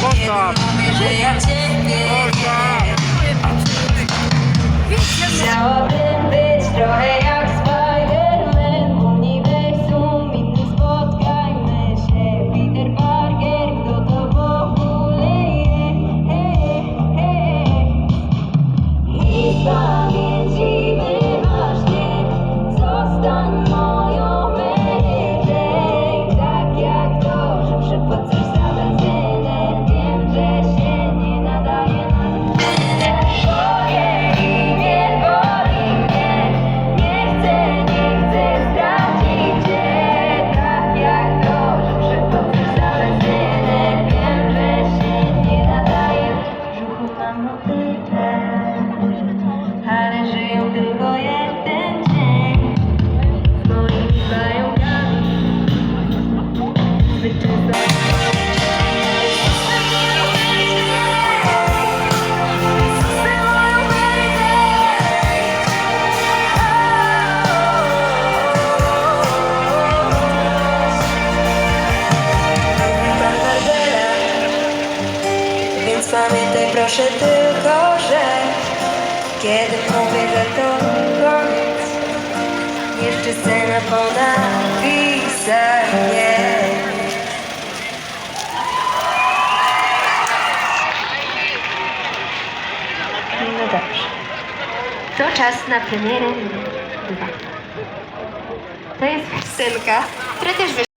Postaw! Postaw! Pamiętaj proszę tylko, że kiedy mówię, że to koniec, jeszcze scena po. No dobrze. To czas na premierę numer dwa. To jest piosenka, która też